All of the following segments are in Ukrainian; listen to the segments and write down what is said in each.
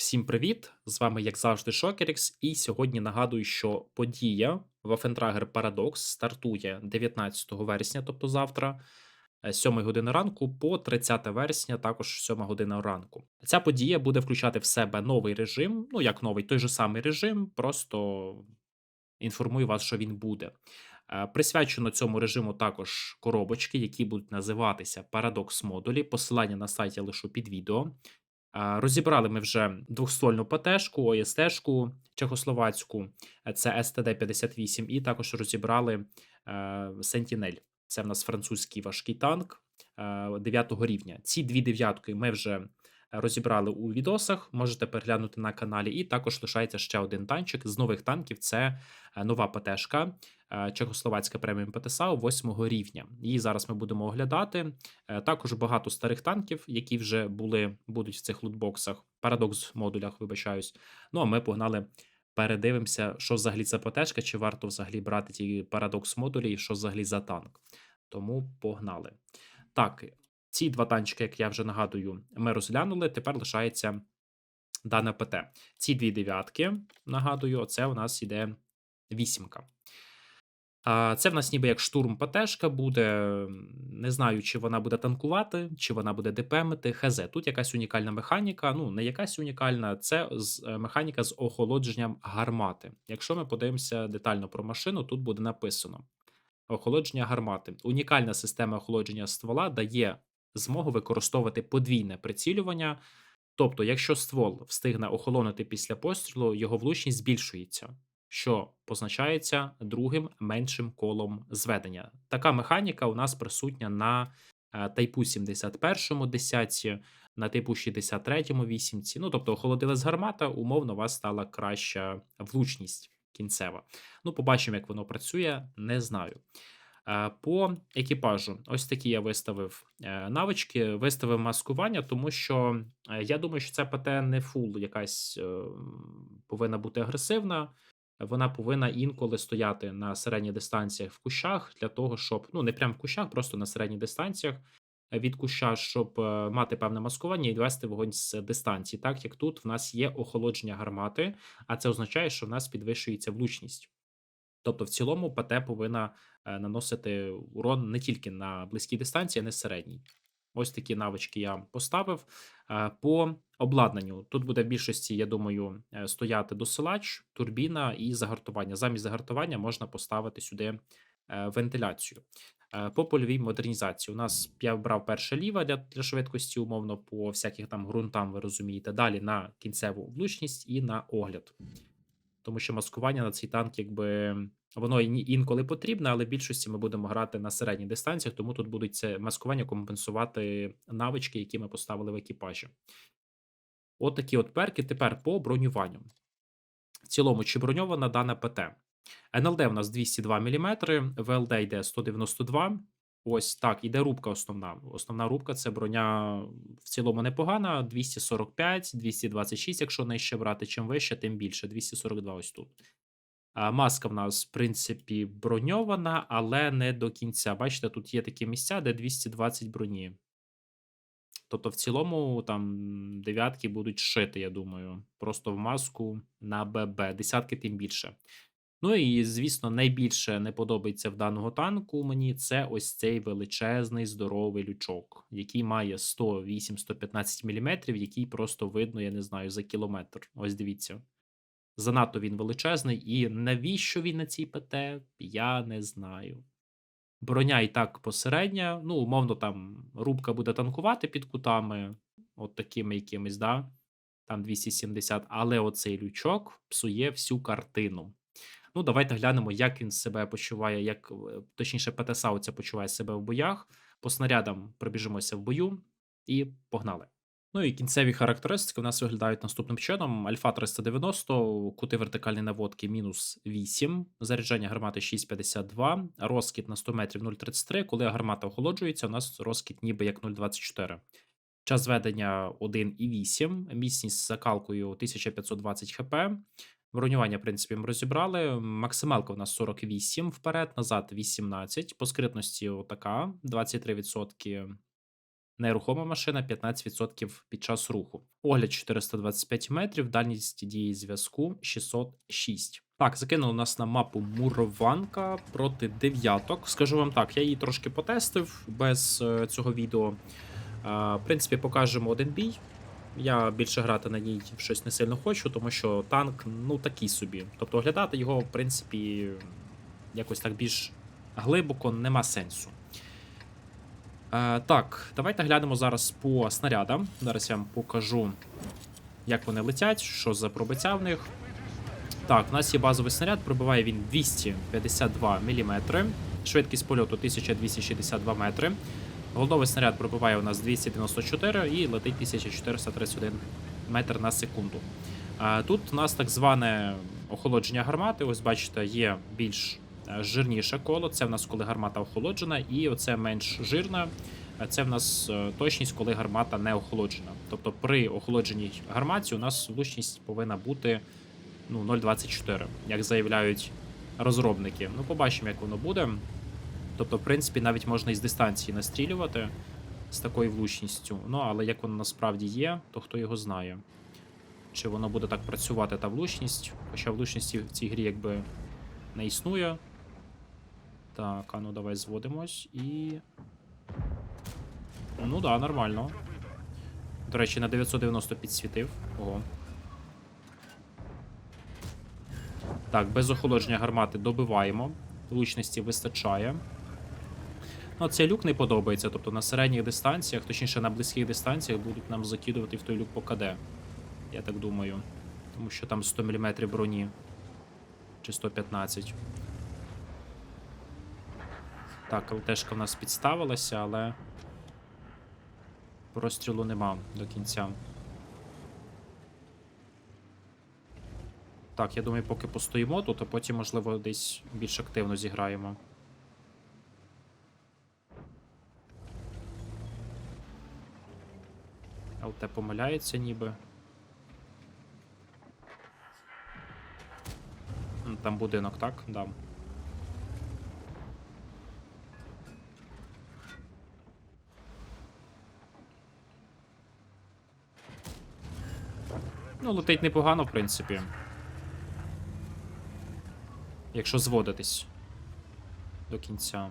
Всім привіт! З вами, як завжди, Шокерікс, і сьогодні нагадую, що подія Waffentrager Paradox стартує 19 вересня, тобто завтра, е, з 7 години ранку по 30 вересня, також 7 година ранку. Ця подія буде включати в себе новий режим, ну як новий, той же самий режим, просто інформую вас, що він буде. Е, Присвячено цьому режиму також коробочки, які будуть називатися Paradox модулі. Посилання на сайті лишу під відео. Розібрали ми вже двохствольну ПТшку, ОСТшку чехословацьку, е, це СТД-58, і також розібрали е, Sentinel. Це в нас французький важкий танк 9 рівня. Ці дві дев'ятки ми вже розібрали у відосах, можете переглянути на каналі. І також лишається ще один танчик з нових танків. Це е, нова ПТшка, е, Чехословацька преміум ПТСАУ 8 рівня. Її зараз ми будемо оглядати. Е, Також багато старих танків, які вже були, будуть в цих лутбоксах, парадокс модулях, вибачаюсь. Ну а ми погнали. Передивимося, що взагалі це ПТшка, чи варто взагалі брати ті парадокс модулі, і що взагалі за танк. Тому погнали. Так, ці два танчики, як я вже нагадую, ми розглянули. Тепер лишається дане ПТ. Ці дві дев'ятки, нагадую, оце у нас іде вісімка. Це в нас ніби як штурм ПТшка буде. Не знаю, чи вона буде танкувати, чи вона буде ДПМити. ХЗ. Тут якась унікальна механіка. Ну, не якась унікальна, це е, механіка з охолодженням гармати. Якщо ми подивимося детально про машину, тут буде написано: охолодження гармати. Унікальна система охолодження ствола дає змогу використовувати подвійне прицілювання. Тобто, якщо ствол встигне охолонути після пострілу, його влучність збільшується, що позначається другим меншим колом зведення. Така механіка у нас присутня на е, тайпу 71 десятці, на типу 63 вісімці. Ну, тобто, охолодили з гармата, умовно, у вас стала краща влучність кінцева. Ну, побачимо, як воно працює, не знаю. Е, по екіпажу, ось такі я виставив е, навички, виставив маскування, тому що я думаю, що ця ПТ не фул якась повинна бути агресивна. Вона повинна інколи стояти на середніх дистанціях в кущах для того, щоб ну не прямо в кущах, просто на середніх дистанціях від куща, щоб мати певне маскування і вести вогонь з дистанції. Так як тут в нас є охолодження гармати, а це означає, що в нас підвищується влучність. Тобто, в цілому, ПТ повинна е, наносити урон не тільки на близькій дистанції, а на середній. Ось такі навички я поставив. Е, по обладнанню тут буде в більшості, я думаю, е, стояти досилач, турбіна і загартування. Замість загартування можна поставити сюди вентиляцію. По польовій модернізації. У нас я вбрав перше ліва для, для швидкості, умовно, по всяких там ґрунтам, ви розумієте. Далі на кінцеву влучність і на огляд тому що маскування на цей танк, якби воно інколи потрібне, але в більшості ми будемо грати на середніх дистанціях, тому тут будуть це маскування компенсувати навички, які ми поставили в екіпажі. От такі от перки. Тепер по бронюванню. В цілому, чи броньована дана ПТ? НЛД у нас 202 мм, ВЛД йде 192 Ось так, іде рубка основна. Основна рубка це броня в цілому непогана. 245, 226, якщо нижче брати, чим вище, тим більше. 242 ось тут. А Маска в нас, в принципі, броньована, але не до кінця. Бачите, тут є такі місця, де 220 броні. Тобто, в цілому, там дев'ятки будуть шити, я думаю. Просто в маску на ББ. Десятки тим більше. Ну і, звісно, найбільше не подобається в даного танку мені це ось цей величезний здоровий лючок, який має 108-115 мм, який просто видно, я не знаю, за кілометр. Ось дивіться. Занадто він величезний, і навіщо він на цій ПТ, я не знаю. Броня і так посередня, ну, умовно, там рубка буде танкувати під кутами, от такими якимись, да, там 270, але оцей лючок псує всю картину. Ну, давайте глянемо, як він себе почуває, як е, точніше, ПТСА оця почуває себе в боях. По снарядам пробіжимося в бою і погнали. Ну і кінцеві характеристики у нас виглядають наступним чином: Альфа 390, кути вертикальної наводки мінус 8, заряджання гармати 6,52, розкіт на 100 метрів 0,33. Коли гармата охолоджується, у нас розкіт ніби як 0,24. Час ведення 1,8, міцність з закалкою 1520 хп. Бронювання, в принципі, ми розібрали. Максималка у нас 48 вперед, назад 18. По скритності отака, 23%. Нерухома машина 15% під час руху. Огляд 425 метрів, дальність дії зв'язку 606. Так, закинули нас на мапу Мурованка проти дев'яток. Скажу вам так, я її трошки потестив без е, цього відео. Е, в принципі, покажемо один бій. Я більше грати на ній щось не сильно хочу, тому що танк ну такий собі. Тобто оглядати його, в принципі, якось так більш глибоко нема сенсу. Е, так, давайте глянемо зараз по снарядам. Зараз я вам покажу, як вони летять, що за пробиття в них. Так, у нас є базовий снаряд, пробиває він 252 мм, швидкість польоту 1262 метри. Голдовий снаряд пробиває у нас 294 і летить 1431 метр на секунду. А тут у нас так зване охолодження гармати. Ось бачите, є більш е, жирніше коло. Це в нас коли гармата охолоджена, і оце менш жирна. е, Це в нас е, точність, коли гармата не охолоджена. Тобто при охолодженій гарматі у нас влучність повинна бути ну, 0,24, як заявляють розробники. Ну, побачимо, як воно буде. Тобто, в принципі, навіть можна із дистанції настрілювати з такою влучністю. Ну, але як воно насправді є, то хто його знає. Чи воно буде так працювати та влучність? Хоча влучності в цій грі якби не існує. Так, а ну давай зводимось і. Ну да, нормально. До речі, на 990 підсвітив. Ого. Так, без охолодження гармати добиваємо. Влучності вистачає. Ну, цей люк не подобається. Тобто на середніх дистанціях, точніше на близьких дистанціях, будуть нам закидувати в той люк по КД. Я так думаю. Тому що там 100 мм броні. Чи 115. Так, ЛТшка в нас підставилася, але. Прострілу нема до кінця. Так, я думаю, поки постоїмо тут, а потім, можливо, десь більш активно зіграємо. ЛТ помиляється ніби. Там будинок, так? Да. Ну, летить непогано, в принципі. Якщо зводитись до кінця.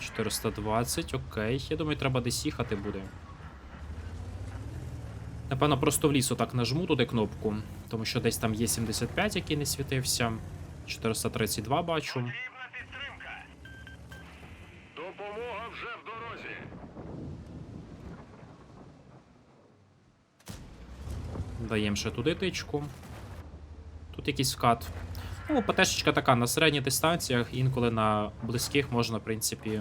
Чотириста двадцять, окей. Я думаю, треба десь їхати буде. Напевно, просто в ліс отак нажму туди кнопку, тому що десь там є 75, який не світився. 432 бачу. Потрібна підтримка. Допомога вже в дорозі. Даємо ще туди тичку. Тут якийсь вкат. Ну, ПТшечка така на середніх дистанціях, інколи на близьких можна, в принципі,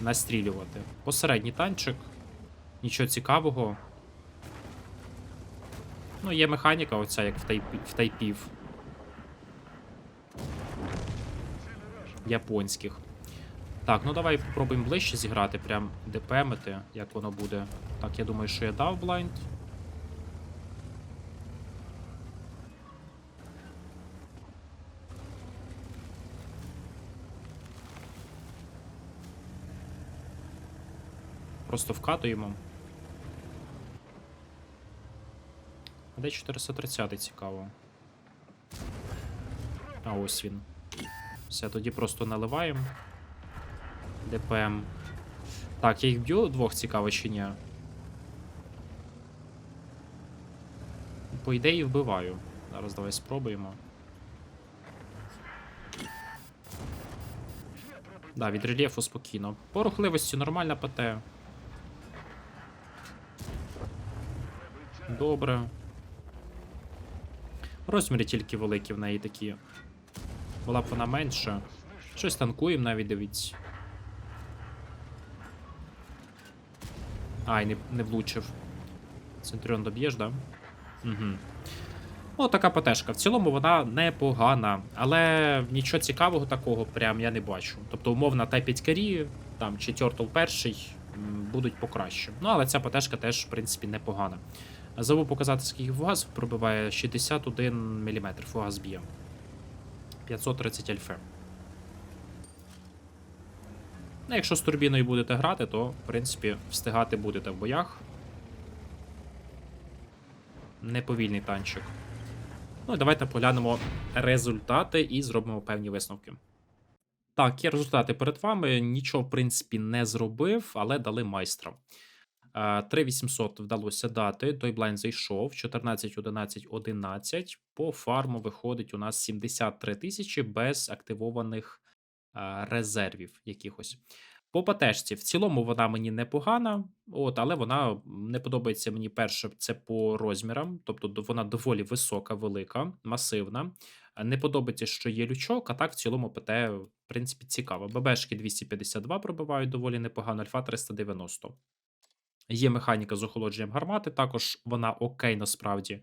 настрілювати. Посередній танчик. Нічого цікавого. Ну, є механіка, оця, як в, тайп... в тайпів. Японських. Так, ну давай попробуємо ближче зіграти, прям ДПМити, як воно буде. Так, я думаю, що я дав блайнд. Просто вкатуємо. А Де 430 цікаво. А ось він. Все, тоді просто наливаємо. ДПМ. Так, я їх б'ю двох цікаво чи ні. По ідеї вбиваю. Зараз давай спробуємо. Да, від рельєфу спокійно. По рухливості нормальна ПТ. Добре. Розміри тільки великі в неї такі. Була б вона менша. Щось танкуємо навіть дивіться. Ай, не, не влучив. Центріон доб'єш, да? Угу. Ну, така ПТшка. В цілому вона непогана, але нічого цікавого такого прям я не бачу. Тобто, умовно, Т5 карі, там, чи Turtle перший будуть покраще. Ну, але ця ПТшка теж, в принципі, непогана. Забув показати, скільки фугас пробиває 61 мм фугас б'є. 530 альфи. Ну, якщо з турбіною будете грати, то, в принципі, встигати будете в боях. Неповільний танчик. Ну і давайте поглянемо результати і зробимо певні висновки. Так, є результати перед вами. Нічого, в принципі, не зробив, але дали майстра. Е, 3800 вдалося дати. Той блайн зайшов. 14, 11, 11. По фарму виходить у нас 73 тисячі без активованих резервів якихось. По патешці, в цілому вона мені непогана, от, але вона не подобається мені перше, це по розмірам, тобто вона доволі висока, велика, масивна. Не подобається, що є лючок, а так в цілому ПТ, в принципі, цікаво. ББшки 252 пробивають доволі непогано, альфа 390. Є механіка з охолодженням гармати, також вона окей насправді.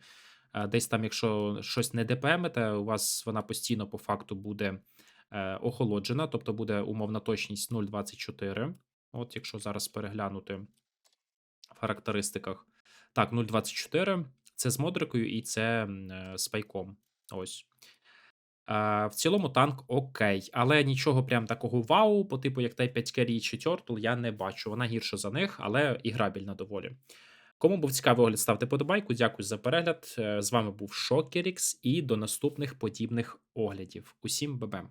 Е, Десь там, якщо щось не ДПМите, у вас вона постійно по факту буде е, охолоджена, тобто буде умовна точність 0,24. От, якщо зараз переглянути в характеристиках. Так, 0,24 це з модрикою і це е, з пайком. Ось. Е, в цілому танк окей, але нічого прям такого вау, по типу як Т5 Carry чи Turtle, я не бачу. Вона гірша за них, але і грабільна доволі. Кому був цікавий огляд, ставте подобайку. Дякую за перегляд. Е, З вами був Шокерікс і до наступних подібних оглядів. Усім бебем.